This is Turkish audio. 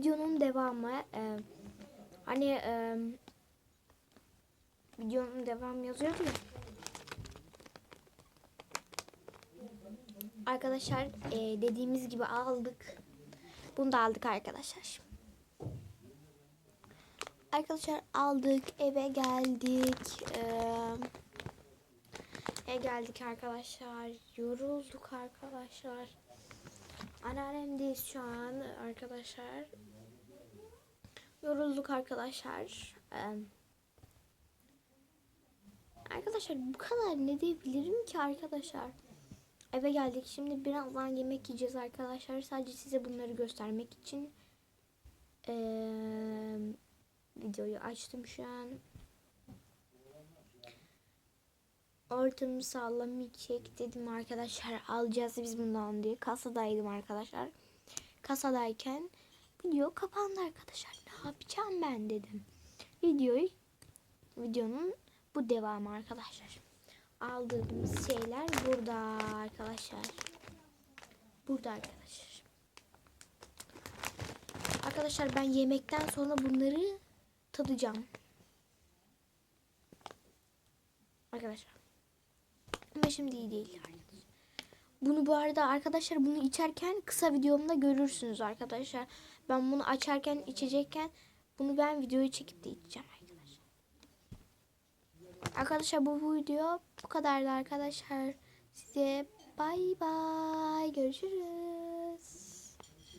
videonun devamı e, hani e, videonun devamı yazıyordu ya. Arkadaşlar e, dediğimiz gibi aldık. Bunu da aldık arkadaşlar. Arkadaşlar aldık eve geldik. Ee, eve geldik arkadaşlar. Yorulduk arkadaşlar. Anneannemdeyiz şu an arkadaşlar. Yorulduk arkadaşlar. Ee, arkadaşlar bu kadar ne diyebilirim ki arkadaşlar? Eve geldik. Şimdi birazdan yemek yiyeceğiz arkadaşlar. Sadece size bunları göstermek için ee, videoyu açtım şu an. Ortamı sağlam çek dedim arkadaşlar. Alacağız biz bundan diye. Kasadaydım arkadaşlar. Kasadayken video kapandı arkadaşlar. Yapacağım ben dedim. Videoyu videonun bu devamı arkadaşlar aldığımız şeyler burada arkadaşlar. Burada arkadaşlar. Arkadaşlar ben yemekten sonra bunları tadacağım. Arkadaşlar. Ama şimdi iyi değil arkadaşlar. Bunu bu arada arkadaşlar bunu içerken kısa videomda görürsünüz arkadaşlar. Ben bunu açarken içecekken bunu ben videoyu çekip de içeceğim arkadaşlar. Arkadaşlar bu video bu kadardı arkadaşlar. Size bay bay görüşürüz.